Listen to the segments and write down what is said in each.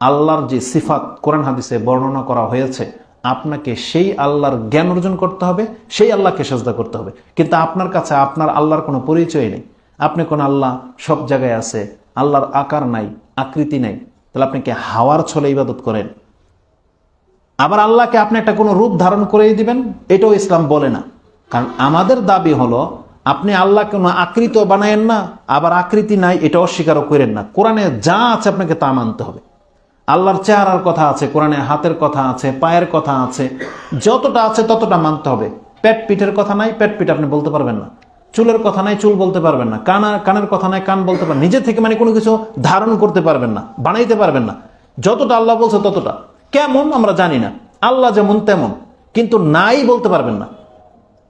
আল্লাহর যে সিফাত কোরআন হাদিসে বর্ণনা করা হয়েছে, আপনাকে সেই আল্লাহর জ্ঞান অর্জন করতে হবে, সেই আল্লাহকে সেজদা করতে হবে। কিন্তু আপনার কাছে আপনার আল্লাহর কোনো পরিচয় নেই। আপনি কোন আল্লাহ, সব জায়গায় আছে, আল্লাহর আকার নাই, আকৃতি নাই, তাহলে আপনি কি হাওয়ার ছলে ইবাদত করেন? আবার আল্লাহকে আপনি একটা কোনো রূপ ধারণ করেই দিবেন? এটাও ইসলাম বলে না। কারণ আমাদের দাবি হলো, আপনি আল্লাহকে কোনো আকৃত বানায়েন না, আবার আকৃতি নাই, এটা অস্বীকারও করেন না। কোরআনে যা আছে আপনাকে তা মানতে হবে। আল্লাহর চেহারার কথা আছে, কোরআনে হাতের কথা আছে, পায়ের কথা আছে, যতটা আছে ততটা মানতে হবে। পেট পিঠের কথা নাই, পেট পিঠ আপনি বলতে পারবেন না। চুলের কথা নাই, চুল বলতে পারবেন না। কানা, কানের কথা নাই, কান বলতে পারবেন নিজে থেকে মানে কোনো কিছু ধারণ করতে পারবেন না, বানাইতে পারবেন না। যতটা আল্লাহ বলছে ততটা। কেমন আমরা জানি না। আল্লাহ যেমন তেমন, কিন্তু নাই বলতে পারবেন না।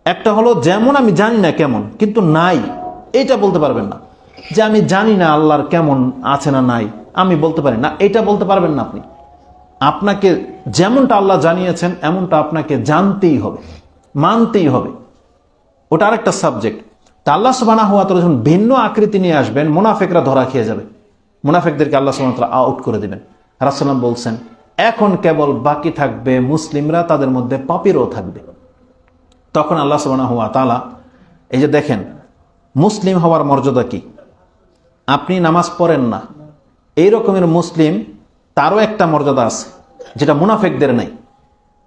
একটা হলো যেমন আমি জানি না কেমন, কিন্তু নাই এটা বলতে পারবেন না। যে আমি জানি না আল্লাহর কেমন আছে না নাই আমি বলতে পারি না, এটা বলতে পারবেন না আপনি। আপনাকে যেমনটা আল্লাহ জানিয়েছেন, এমনটা আপনাকে জানতেই হবে, মানতেই হবে। ওটা আরেকটা সাবজেক্ট তা আল্লাহ সুবানা হওয়া তো যখন ভিন্ন আকৃতি নিয়ে আসবেন, মুনাফেকরা ধরা খেয়ে যাবে। মুনাফেকদেরকে আল্লাহ সুবাহ আউট করে দেবেন। রাসাল্লাম বলছেন, এখন কেবল বাকি থাকবে মুসলিমরা, তাদের মধ্যে পাপিরও থাকবে। তখন আল্লাহ সুবানা হুয়া তালা এই যে দেখেন, মুসলিম হওয়ার মর্যাদা কি? আপনি নামাজ পড়েন না এই রকমের মুসলিম, তারও একটা মর্যাদা আছে, যেটা মুনাফেকদের নেই।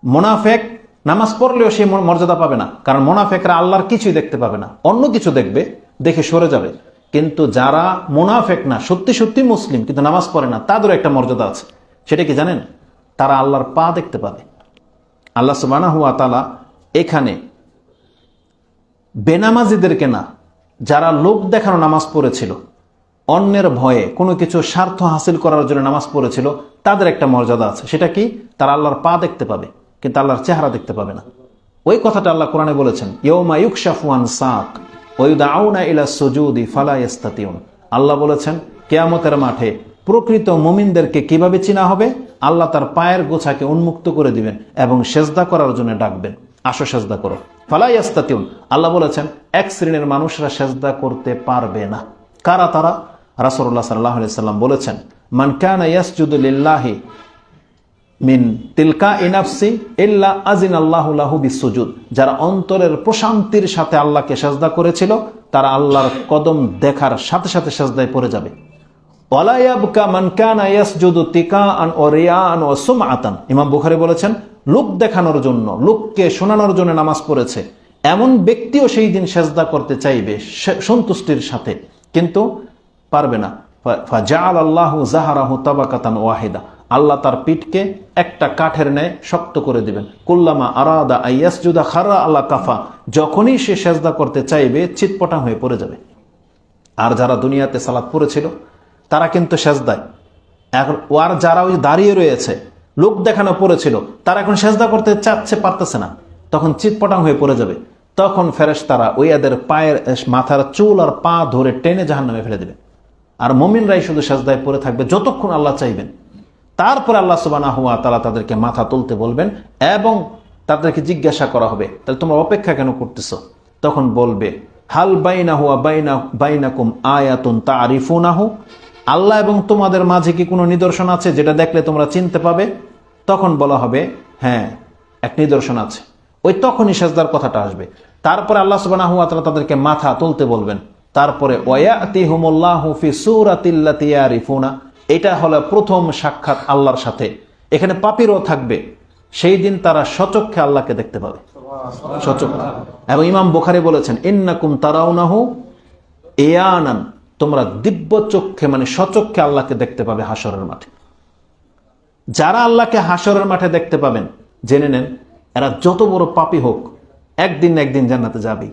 মোনাফেক নামাজ পড়লেও সে মর্যাদা পাবে না, কারণ মোনাফেকরা আল্লাহর কিছুই দেখতে পাবে না। অন্য কিছু দেখবে, দেখে সরে যাবে। কিন্তু যারা মোনাফেক না, সত্যি সত্যি মুসলিম, কিন্তু নামাজ পড়ে না, তাদেরও একটা মর্যাদা আছে। সেটা কি জানেন? তারা আল্লাহর পা দেখতে পাবে। আল্লাহ সুবানা হুয়া তালা এখানে বেনামাজিদেরকে না, যারা লোক দেখানো নামাজ পড়েছিল অন্যের ভয়ে কোনো কিছু স্বার্থ হাসিল করার জন্য নামাজ পড়েছিল, তাদের একটা মর্যাদা আছে। সেটা কি? তারা আল্লাহর পা দেখতে পাবে, কিন্তু আল্লাহর চেহারা দেখতে পাবে না। ওই কথাটা আল্লাহ কোরআনে বলেছেন ইয়ৌমা ইউকশাফুয়ান সাক ওয়ুদাউনা ইলা সুজুদি ফালা ইস্তাতিউন আল্লাহ বলেছেন, কেয়ামতের মাঠে প্রকৃত মুমিনদেরকে কীভাবে চিনা হবে? আল্লাহ তার পায়ের গোছাকে উন্মুক্ত করে দিবেন এবং সেজদা করার জন্য ডাকবেন। আসো সেজদা করো। ফালাই আস্তাতিউন আল্লাহ বলেছেন, এক শ্রেণির মানুষরা সেজদা করতে পারবে না। কারা তারা? রাসূলুল্লাহ সাল্লাল্লাহু আলাইহি সাল্লাম বলেছেন, মান কানা ইয়াসজুদু মিন তিলকা ইনাফসি ইল্লা আজিন আল্লাহ লাহু বিসুজুদ। যারা অন্তরের প্রশান্তির সাথে আল্লাহকে সেজদা করেছিল, তারা আল্লাহর কদম দেখার সাথে সাথে সেজদায় পড়ে যাবে। ওয়ালায়াবকা মান কানা ইয়াসজুদু তিকাআন ও রিয়াআন ও সুমআতান। ইমাম বুখারী বলেছেন, লোক দেখানোর জন্য, লোককে শোনানোর জন্য নামাজ পড়েছে। এমন ব্যক্তিও সেই দিন সেজদা করতে চাইবে সন্তুষ্টির সাথে। কিন্তু পারবে না। ফাজাল আল্লাহু জাহারাহু তাবাকাতান ওয়াহিদা। আল্লাহ তার পিঠকে একটা কাঠের ন্যায় শক্ত করে দিবেন। কুল্লামা আরাদা আইয়াসজুদা খারা আল্লাহ কাফা। যখনই সে সেজদা করতে চাইবে চিৎপটা হয়ে পড়ে যাবে। আর যারা দুনিয়াতে সালাত পড়েছিল, তারা কিন্তু সেজদায়। এখন আর যারা ওই দাঁড়িয়ে রয়েছে, লোক দেখানো পড়েছিল, তারা এখন সেজদা করতে চাচ্ছে, পারতেছে না। তখন চিৎপটাং হয়ে পড়ে যাবে। তখন ফেরেশ তারা ওই এদের পায়ের মাথার চুল আর পা ধরে টেনে জাহান নামে ফেলে দেবে। আর মমিনরাই শুধু সেজদায় পড়ে থাকবে যতক্ষণ আল্লাহ চাইবেন। তারপরে আল্লাহ সুবানা হুয়া তালা তাদেরকে মাথা তুলতে বলবেন এবং তাদেরকে জিজ্ঞাসা করা হবে, তাহলে তোমরা অপেক্ষা কেন করতেছ? তখন বলবে, হাল বাইনা হুয়া বাইনা, বাইনাকুম আয়াতুন তারিফুনাহু? আল্লাহ এবং তোমাদের মাঝে কি কোনো নিদর্শন আছে যেটা দেখলে তোমরা চিনতে পাবে? তখন বলা হবে হ্যাঁ এক নিদর্শন আছে। ওই তখনই সেজদার কথাটা আসবে। তারপরে আল্লাহ সুবাহ তাদেরকে মাথা তুলতে বলবেন তারপরে ফি এটা হলো প্রথম সাক্ষাৎ আল্লাহর সাথে। এখানে পাপিরও থাকবে, সেই দিন তারা সচক্ষে আল্লাহকে দেখতে পাবে। সচক্ষে। এবং ইমাম বুখারী বলেছেন, ইন্নাকুম তারাউনাহু এয়ানান তোমরা দিব্য চক্ষে মানে সচক্ষে আল্লাহকে দেখতে পাবে হাসরের মাঠে। যারা আল্লাহকে হাসরের মাঠে দেখতে পাবেন, জেনে নেন, এরা যত বড় পাপী হোক, একদিন একদিন জান্নাতে যাবেই।